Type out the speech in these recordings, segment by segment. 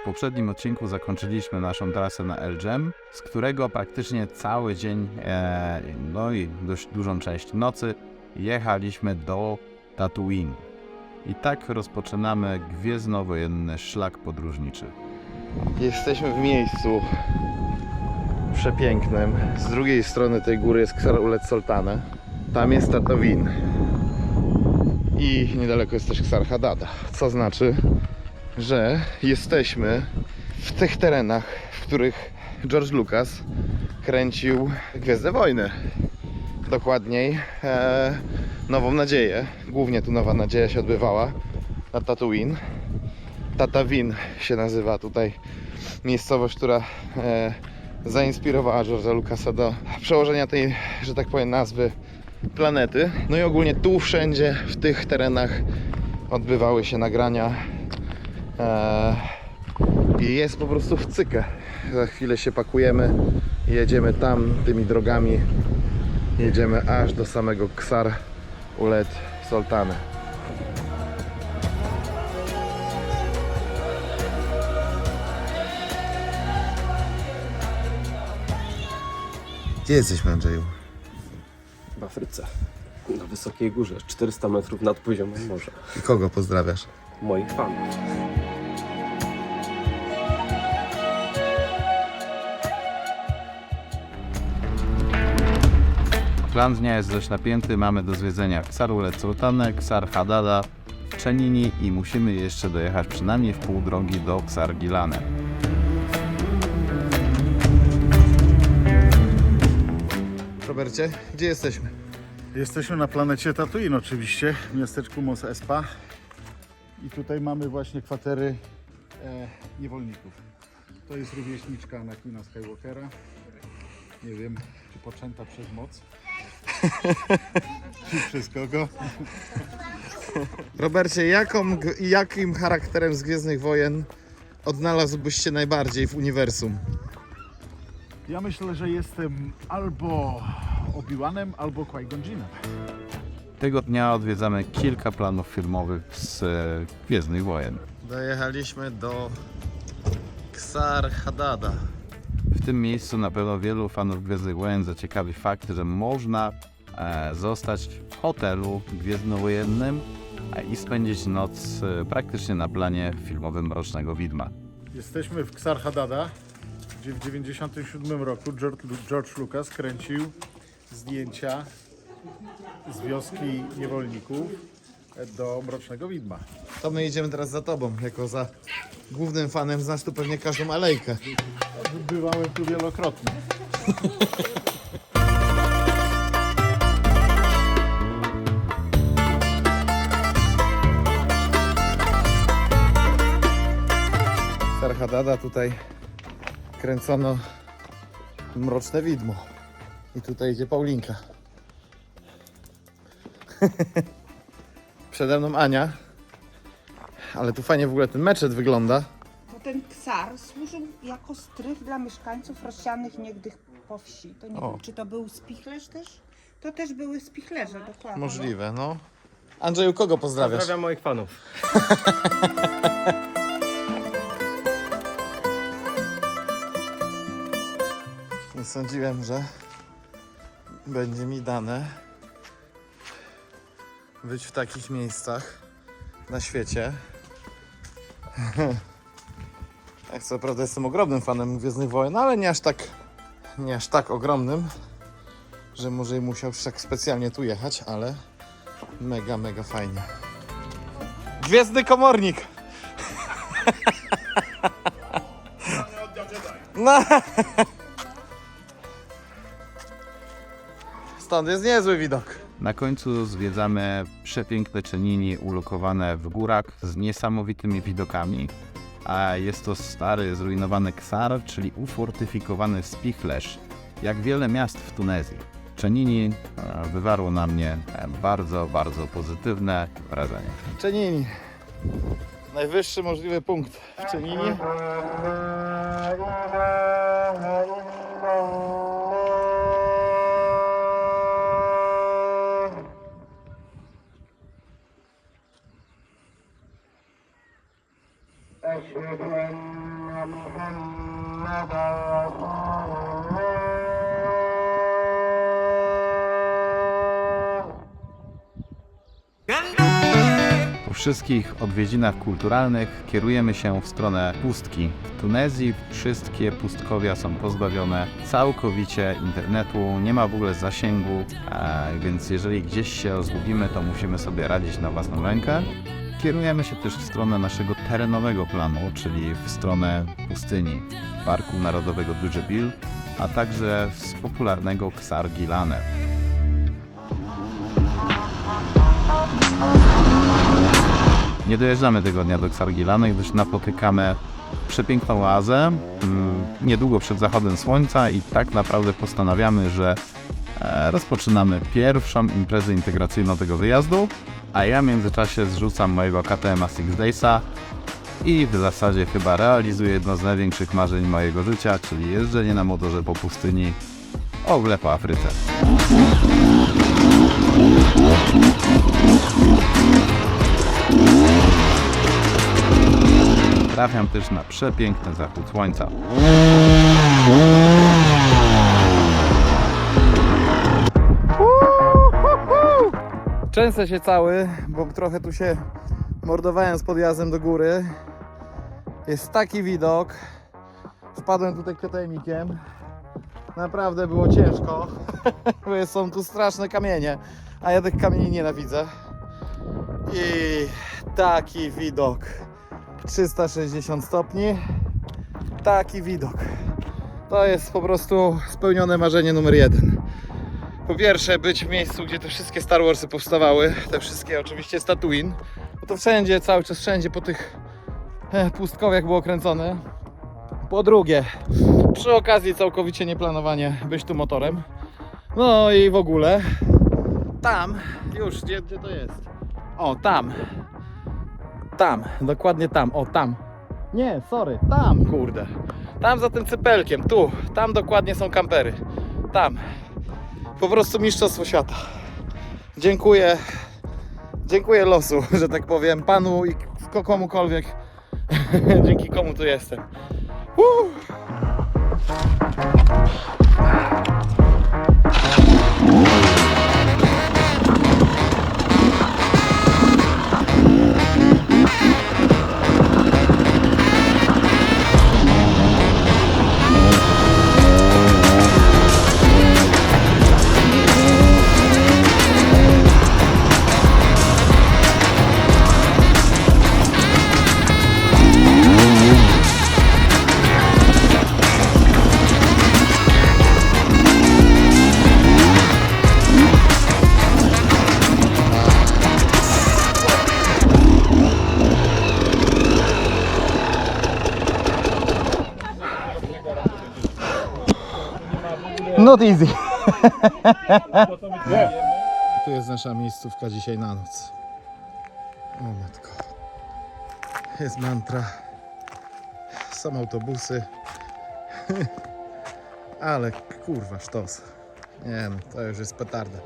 W poprzednim odcinku zakończyliśmy naszą trasę na El Jem, z którego praktycznie cały dzień, e, no i dość dużą część nocy jechaliśmy do Tatooine. I tak rozpoczynamy gwiezdnowojenny szlak podróżniczy. Jesteśmy w miejscu przepięknym. Z drugiej strony tej góry jest Ksar Ulet Soltane. Tam jest Tatooine. I niedaleko jest też Ksar Hadada. Co znaczy, że jesteśmy w tych terenach, w których George Lucas kręcił Gwiezdne Wojny. Dokładniej e, Nową Nadzieję. Głównie tu Nowa Nadzieja się odbywała na Tatooine. Tatawin się nazywa tutaj miejscowość, która e, zainspirowała George'a Lucasa do przełożenia tej, że tak powiem, nazwy planety. No i ogólnie tu wszędzie, w tych terenach odbywały się nagrania i jest po prostu w cykę. Za chwilę się pakujemy i jedziemy tam tymi drogami. Jedziemy aż do samego Ksar Ulet Soltany. Gdzie jesteśmy, Andrzeju? w Afryce. Na wysokiej górze, 400 metrów nad poziomem morza. I kogo pozdrawiasz? Moich fanów. Plan dnia jest dość napięty, mamy do zwiedzenia Ksar Ulet Sultane, Ksar Hadada, Czenini i musimy jeszcze dojechać przynajmniej w pół drogi do Ksar Gilane. Robercie, gdzie jesteśmy? Jesteśmy na planecie Tatooine oczywiście, w miasteczku Mos Espa. I tutaj mamy właśnie kwatery e, niewolników. To jest rówieśniczka Anakina Skywalkera. Nie wiem, czy poczęta przez moc. Czy przez kogo. Robercie, jaką, jakim charakterem z Gwiezdnych Wojen odnalazłbyś się najbardziej w uniwersum? Ja myślę, że jestem albo Obi-Wanem, albo Qui-Gon Jinem. Tego dnia odwiedzamy kilka planów filmowych z e, Gwiezdnych Wojen. Dojechaliśmy do Ksar Hadada. W tym miejscu na pewno wielu fanów Gwiezdnych Wojen zaciekawi fakt, że można e, zostać w hotelu gwiezdnowojennym e, i spędzić noc e, praktycznie na planie filmowym Mrocznego Widma. Jesteśmy w Ksar Hadada, gdzie w 1997 roku George, George Lucas kręcił zdjęcia z wioski niewolników do Mrocznego Widma. To my idziemy teraz za tobą, jako za głównym fanem. Znasz tu pewnie każdą alejkę. Bywałem tu wielokrotnie. Ksar Hadada tutaj kręcono Mroczne Widmo. I tutaj idzie Paulinka. Przede mną Ania. Ale tu fajnie w ogóle ten meczet wygląda. Bo ten ksar służył jako strych dla mieszkańców rozsianych niegdyś po wsi. To nie O. wiem, czy to był spichlerz też? To też były spichlerze, dokładnie. Możliwe, no. Andrzeju, kogo pozdrawiasz? Pozdrawiam moich fanów. Nie sądziłem, że będzie mi dane być w takich miejscach na świecie. Jak co prawda jestem ogromnym fanem Gwiezdnych Wojen, ale nie aż tak, nie aż tak ogromnym, że może i musiał tak specjalnie tu jechać, ale mega, mega fajnie. Gwiezdny komornik! No. Stąd jest niezły widok. Na końcu zwiedzamy przepiękne czynini ulokowane w górach z niesamowitymi widokami. A jest to stary, zrujnowany Ksar, czyli ufortyfikowany spichlerz, jak wiele miast w Tunezji. Czenini e, wywarło na mnie e, bardzo, bardzo pozytywne wrażenie. Czenini. Najwyższy możliwy punkt w Czeninie. Po wszystkich odwiedzinach kulturalnych kierujemy się w stronę pustki. W Tunezji wszystkie pustkowia są pozbawione całkowicie internetu, nie ma w ogóle zasięgu, więc jeżeli gdzieś się zgubimy, to musimy sobie radzić na własną rękę. Kierujemy się też w stronę naszego terenowego planu, czyli w stronę pustyni, Parku Narodowego Dżebil, a także z popularnego Ksar Gilane. Nie dojeżdżamy tego dnia do Ksargilany, gdyż napotykamy przepiękną oazę mm, niedługo przed zachodem słońca i tak naprawdę postanawiamy, że e, rozpoczynamy pierwszą imprezę integracyjną tego wyjazdu, a ja w międzyczasie zrzucam mojego KTM Six Daysa i w zasadzie chyba realizuję jedno z największych marzeń mojego życia, czyli jeżdżenie na motorze po pustyni, w ogóle po Afryce. Trafiam też na przepiękny zachód słońca. Często się cały, bo trochę tu się mordowałem z podjazdem do góry. Jest taki widok. Wpadłem tutaj KTM-ikiem. Naprawdę było ciężko, bo są tu straszne kamienie, a ja tych kamieni nienawidzę. I taki widok. 360 stopni. Taki widok. To jest po prostu spełnione marzenie numer jeden. Po pierwsze, być w miejscu, gdzie te wszystkie Star Warsy powstawały, te wszystkie oczywiście z Tatooine, bo to wszędzie, cały czas wszędzie po tych e, pustkowiach było kręcone. Po drugie, przy okazji całkowicie nieplanowanie być tu motorem. No i w ogóle tam, już, gdzie, gdzie to jest? O, tam. Tam, dokładnie tam, o tam. Nie, sorry, tam, kurde. Tam za tym cypelkiem, tu, tam dokładnie są kampery. Tam po prostu mistrzostwo świata. Dziękuję, dziękuję losu, że tak powiem, panu i ko- komukolwiek, dzięki komu tu jestem. Woo! Not easy. Tu jest nasza miejscówka dzisiaj na noc. O matko. Jest mantra. Są autobusy. Ale kurwa sztos. Nie no, to już jest petarda.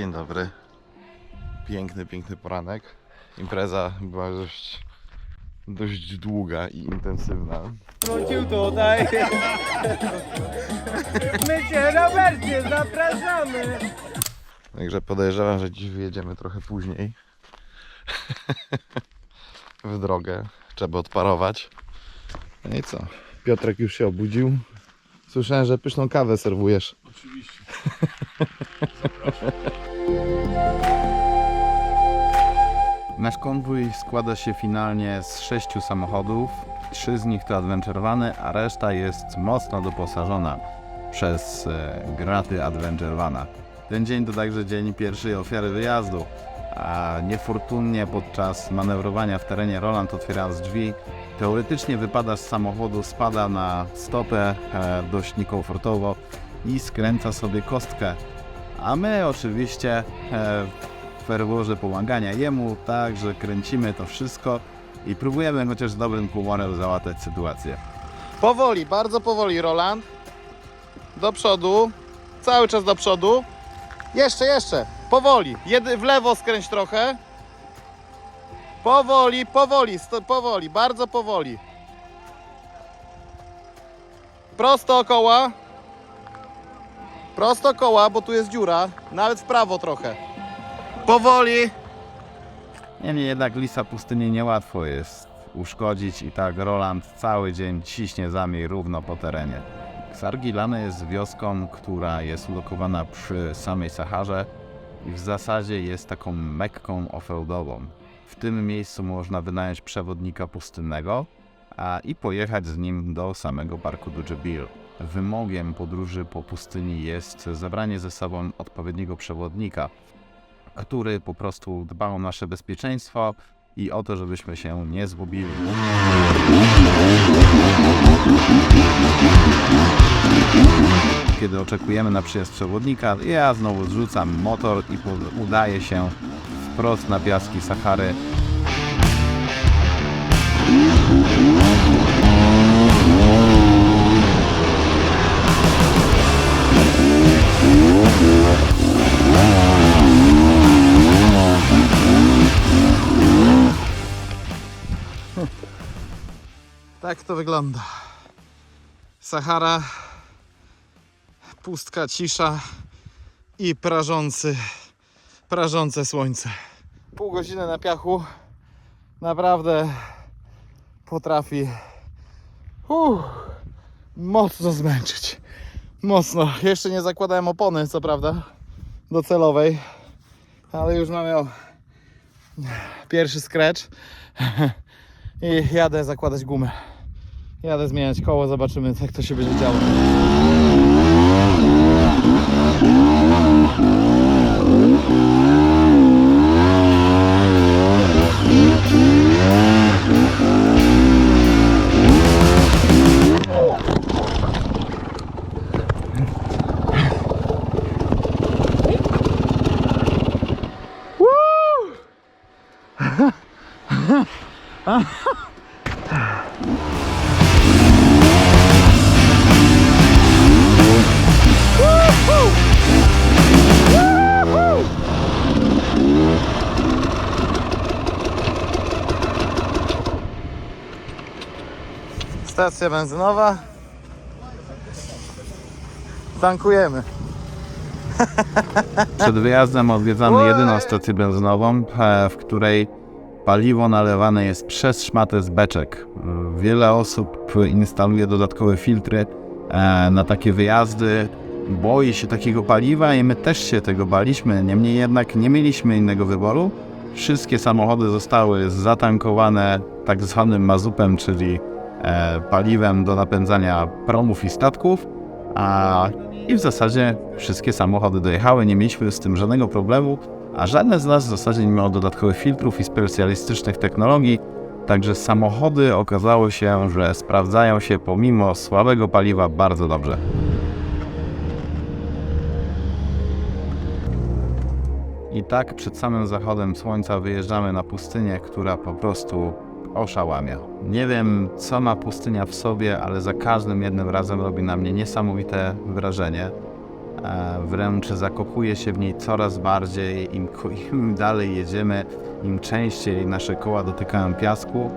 Dzień dobry. Piękny, piękny poranek. Impreza była dość, dość długa i intensywna. Wrócił tutaj. My cię, Robercie, zapraszamy. Także podejrzewam, że dziś wyjedziemy trochę później. w drogę. Trzeba odparować. No i co? Piotrek już się obudził. Słyszałem, że pyszną kawę serwujesz. Nasz konwój składa się finalnie z sześciu samochodów. Trzy z nich to Adventure a reszta jest mocno doposażona przez e, graty Adventure Vana. Ten dzień to także dzień pierwszej ofiary wyjazdu, a niefortunnie podczas manewrowania w terenie Roland otwierając drzwi, teoretycznie wypada z samochodu, spada na stopę e, dość niekomfortowo i skręca sobie kostkę. A my oczywiście e, ferworze pomagania jemu, tak, że kręcimy to wszystko i próbujemy chociaż dobrym humorem załatać sytuację. Powoli, bardzo powoli, Roland. Do przodu. Cały czas do przodu. Jeszcze, jeszcze. Powoli. Jedy, w lewo skręć trochę. Powoli, powoli, powoli, bardzo powoli. Prosto koła. Prosto koła, bo tu jest dziura. Nawet w prawo trochę. Powoli. Niemniej jednak lisa pustyni niełatwo jest uszkodzić i tak Roland cały dzień ciśnie za mnie równo po terenie. Ksargilane jest wioską, która jest ulokowana przy samej Saharze i w zasadzie jest taką mekką offroadową. W tym miejscu można wynająć przewodnika pustynnego a, i pojechać z nim do samego parku Dudgebil. Wymogiem podróży po pustyni jest zabranie ze sobą odpowiedniego przewodnika, który po prostu dba o nasze bezpieczeństwo i o to, żebyśmy się nie zgubili. Kiedy oczekujemy na przyjazd przewodnika, ja znowu zrzucam motor i udaję się wprost na piaski Sahary. Tak to wygląda. Sahara, pustka, cisza i prażący, prażące słońce. Pół godziny na piachu naprawdę potrafi uh, mocno zmęczyć. Mocno. Jeszcze nie zakładałem opony, co prawda, docelowej, ale już mamy o, pierwszy scratch i jadę zakładać gumę. Jadę zmieniać koło, zobaczymy jak to się będzie działo. Stacja benzynowa. Tankujemy. Przed wyjazdem odwiedzamy jedyną stację benzynową, e, w której paliwo nalewane jest przez szmatę z beczek. Wiele osób instaluje dodatkowe filtry e, na takie wyjazdy. Boi się takiego paliwa i my też się tego baliśmy, niemniej jednak nie mieliśmy innego wyboru. Wszystkie samochody zostały zatankowane tak zwanym mazupem, czyli paliwem do napędzania promów i statków. A i w zasadzie wszystkie samochody dojechały, nie mieliśmy z tym żadnego problemu, a żadne z nas w zasadzie nie miało dodatkowych filtrów i specjalistycznych technologii, także samochody okazało się, że sprawdzają się pomimo słabego paliwa bardzo dobrze. I tak przed samym zachodem słońca wyjeżdżamy na pustynię, która po prostu oszałamia. Nie wiem, co ma pustynia w sobie, ale za każdym jednym razem robi na mnie niesamowite wrażenie. E, Wręcz zakochuję się w niej coraz bardziej. Im, Im dalej jedziemy, im częściej nasze koła dotykają piasku.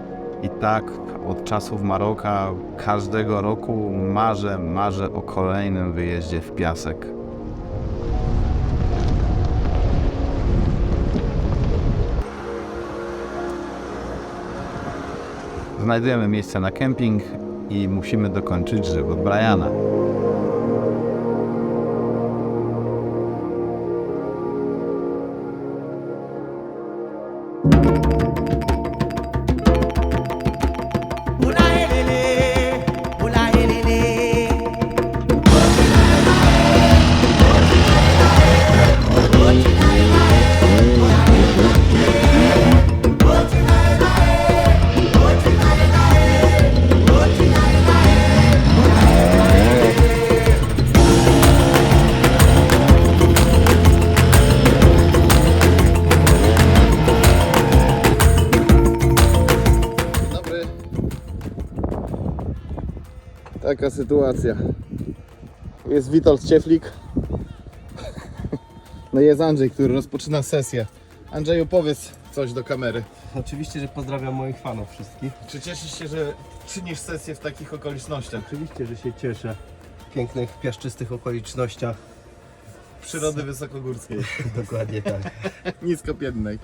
I tak od czasów Maroka każdego roku marzę, marzę o kolejnym wyjeździe w piasek. Znajdujemy miejsce na kemping i musimy dokończyć żywot Briana. Taka sytuacja. Jest Witold Cieflik. No i jest Andrzej, który rozpoczyna sesję. Andrzeju, powiedz coś do kamery. Oczywiście, że pozdrawiam moich fanów wszystkich. Czy cieszysz się, że czynisz sesję w takich okolicznościach? Oczywiście, że się cieszę. W pięknych, piaszczystych okolicznościach. Przyrody wysokogórskiej, Dokładnie tak. niskopiętnej.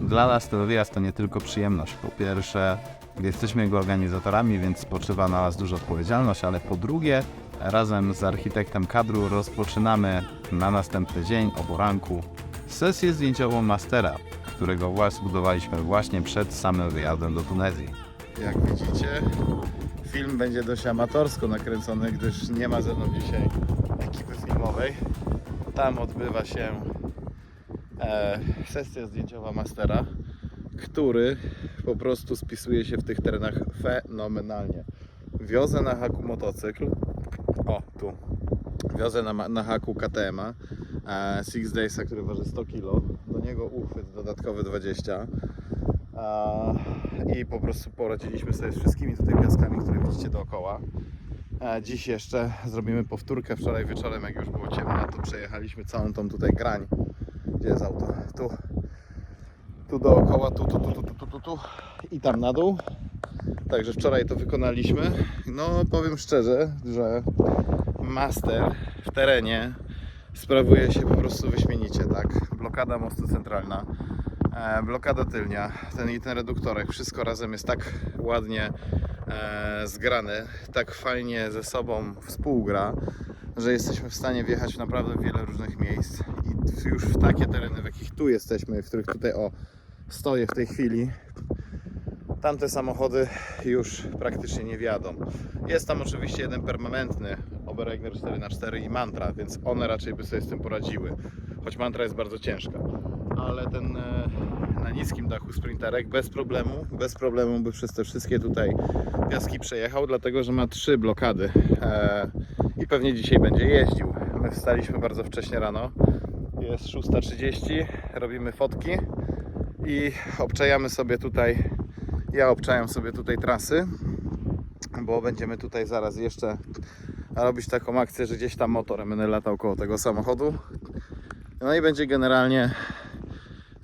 Dla nas ten wyjazd to nie tylko przyjemność. Po pierwsze, jesteśmy jego organizatorami, więc spoczywa na nas duża odpowiedzialność, ale po drugie, razem z architektem kadru rozpoczynamy na następny dzień o poranku sesję zdjęciową mastera, którego właśnie zbudowaliśmy właśnie przed samym wyjazdem do Tunezji. Jak widzicie, film będzie dość amatorsko nakręcony, gdyż nie ma ze mną dzisiaj ekipy filmowej. Tam odbywa się e, sesja zdjęciowa mastera, który po prostu spisuje się w tych terenach fenomenalnie. Wiozę na haku motocykl. O, tu. Wiozę na, na haku KTM-a e, Six Daysa, który waży 100 kg. Do niego uchwyt dodatkowy 20 a, i po prostu poradziliśmy sobie z wszystkimi tutaj piaskami, które widzicie dookoła. A dziś jeszcze zrobimy powtórkę. Wczoraj wieczorem, jak już było ciemno, to przejechaliśmy całą tą tutaj grań. Gdzie jest auto? Tu. Tu dookoła, tu, tu, tu, tu, tu, tu, tu, tu i tam na dół. Także wczoraj to wykonaliśmy. No, powiem szczerze, że master w terenie sprawuje się po prostu wyśmienicie, tak? Blokada mostu centralna, e, blokada tylnia, ten i ten reduktorek, wszystko razem jest tak ładnie e, zgrane, tak fajnie ze sobą współgra, że jesteśmy w stanie wjechać w naprawdę wiele różnych miejsc i już w takie tereny, w jakich tu jesteśmy, w których tutaj o stoję w tej chwili, tamte samochody już praktycznie nie wiadą. Jest tam oczywiście jeden permanentny Oberregner 4x4 i Mantra, więc one raczej by sobie z tym poradziły. Choć Mantra jest bardzo ciężka. Ale ten e, na niskim dachu sprinterek bez problemu, bez problemu by przez te wszystkie tutaj piaski przejechał, dlatego że ma trzy blokady e, i pewnie dzisiaj będzie jeździł. My wstaliśmy bardzo wcześnie rano. Jest 6.30, robimy fotki i obczajamy sobie tutaj, ja obczajam sobie tutaj trasy, bo będziemy tutaj zaraz jeszcze robić taką akcję, że gdzieś tam motorem będę latał koło tego samochodu. No i będzie generalnie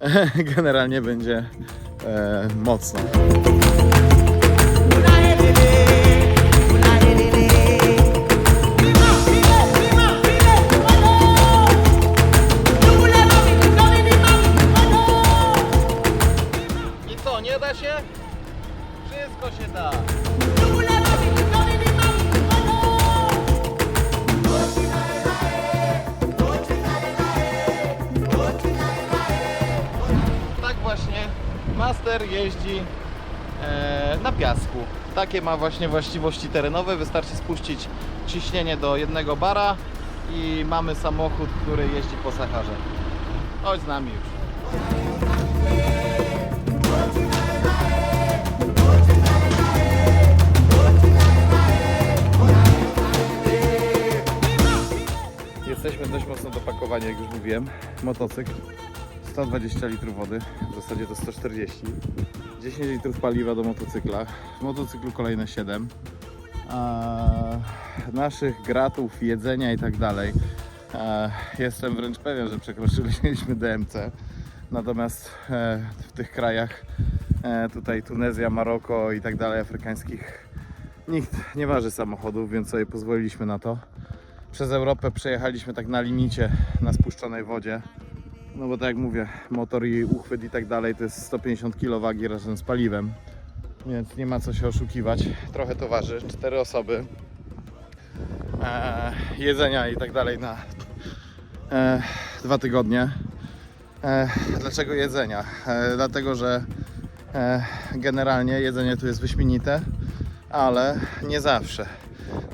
generalnie będzie e, mocno. Tak właśnie Master jeździ e, na piasku. Takie ma właśnie właściwości terenowe. Wystarczy spuścić ciśnienie do jednego bara i mamy samochód, który jeździ po Saharze. Chodź z nami już. Jesteśmy dość mocno dopakowani, jak już mówiłem. Motocykl 120 litrów wody, w zasadzie to 140. 10 litrów paliwa do motocykla. W motocyklu kolejne 7. A naszych gratów, jedzenia i tak dalej. Jestem wręcz pewien, że przekroczyliśmy DMC. Natomiast e, w tych krajach, e, tutaj Tunezja, Maroko i tak dalej, afrykańskich, nikt nie waży samochodów, więc sobie pozwoliliśmy na to. Przez Europę przejechaliśmy tak na limicie, na spuszczonej wodzie. No bo tak jak mówię, motor i uchwyt i tak dalej to jest 150 kg wagi razem z paliwem. Więc nie ma co się oszukiwać. Trochę to waży, cztery osoby. Eee, jedzenia i tak dalej na e, dwa tygodnie. E, dlaczego jedzenia? E, dlatego, że e, generalnie jedzenie tu jest wyśmienite, ale nie zawsze.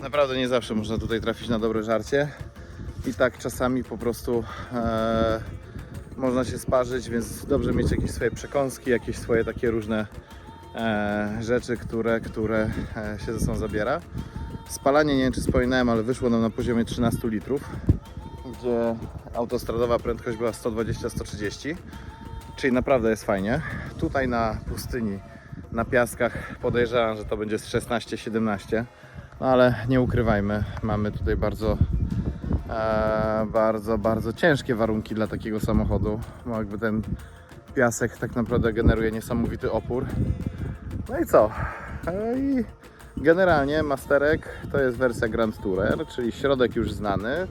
Naprawdę nie zawsze można tutaj trafić na dobre żarcie. I tak czasami po prostu e, można się sparzyć, więc dobrze mieć jakieś swoje przekąski, jakieś swoje takie różne e, rzeczy, które, które e, się ze sobą zabiera. Spalanie, nie wiem czy wspominałem, ale wyszło nam na poziomie 13 litrów, gdzie autostradowa prędkość była 120-130, czyli naprawdę jest fajnie. Tutaj na pustyni na piaskach podejrzewam, że to będzie z 16-17. No ale nie ukrywajmy, mamy tutaj bardzo, bardzo, bardzo ciężkie warunki dla takiego samochodu. Bo jakby ten piasek tak naprawdę generuje niesamowity opór. No i co? E, I generalnie Masterek to jest wersja Grand Tourer, czyli środek już znany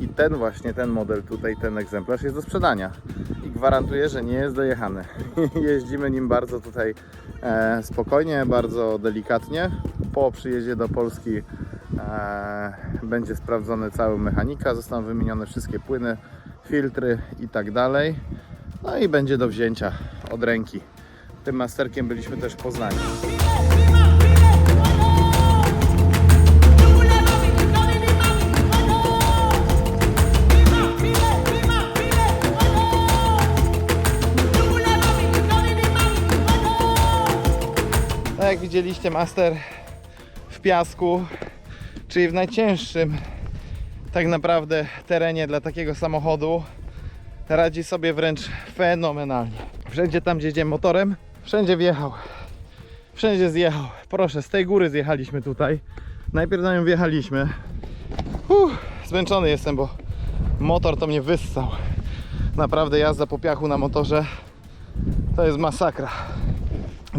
i ten właśnie, ten model tutaj, ten egzemplarz jest do sprzedania i gwarantuję, że nie jest dojechany. Jeździmy nim bardzo tutaj e, spokojnie, bardzo delikatnie. Po przyjeździe do Polski e, będzie sprawdzony cały mechanika, zostaną wymienione wszystkie płyny, filtry i tak dalej. No i będzie do wzięcia od ręki. Tym masterkiem byliśmy też w Poznaniu. Tak jak widzieliście, master w piasku, czyli w najcięższym tak naprawdę terenie dla takiego samochodu, radzi sobie wręcz fenomenalnie. Wszędzie tam, gdzie jedziemy motorem, wszędzie wjechał, wszędzie zjechał. Proszę, z tej góry zjechaliśmy tutaj. Najpierw na nią wjechaliśmy. Uff, zmęczony jestem, bo motor to mnie wyssał. Naprawdę jazda po piachu na motorze to jest masakra.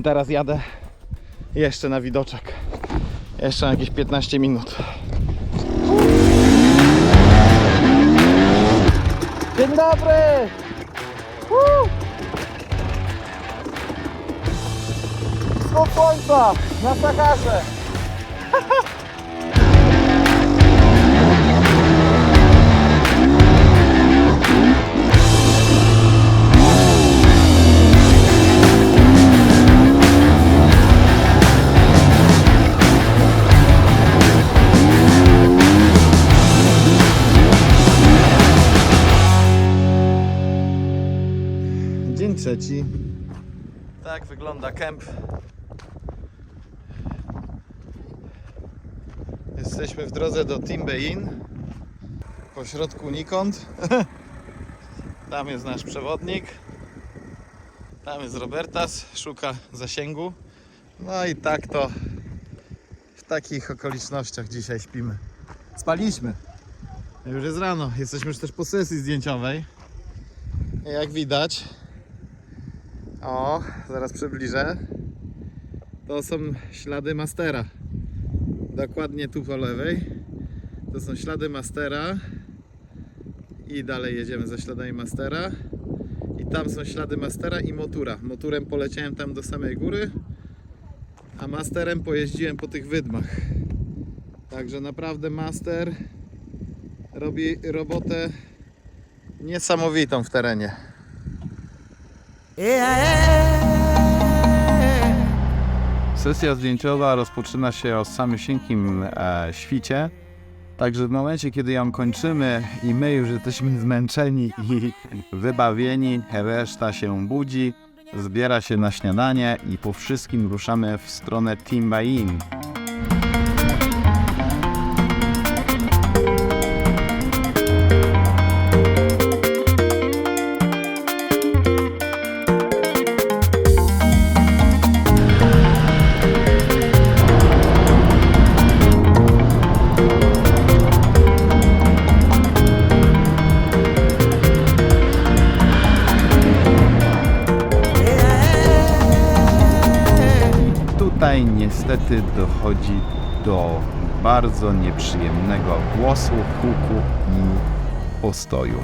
Teraz jadę jeszcze na widoczek. Jeszcze na jakieś 15 minut. Dzień dobry! Woo! Wschód słońca na Sakarze! Tak wygląda kemp. Jesteśmy w drodze do Timbein. Po środku nikąd. Tam jest nasz przewodnik. Tam jest Robertas, szuka zasięgu. No i tak to w takich okolicznościach dzisiaj śpimy. Spaliśmy. Już jest rano, jesteśmy już też po sesji zdjęciowej. Jak widać, o, zaraz przybliżę. To są ślady Mastera. Dokładnie tu po lewej. To są ślady Mastera. I dalej jedziemy za śladami Mastera. I tam są ślady Mastera i Motura. Moturem poleciałem tam do samej góry, a Masterem pojeździłem po tych wydmach. Także naprawdę Master robi robotę niesamowitą w terenie. Sesja zdjęciowa rozpoczyna się o samysieńkim e, świcie. Także w momencie, kiedy ją kończymy i my już jesteśmy zmęczeni i wybawieni, reszta się budzi, zbiera się na śniadanie i po wszystkim ruszamy w stronę Timbain. Niestety dochodzi do bardzo nieprzyjemnego głosu, huku i postoju.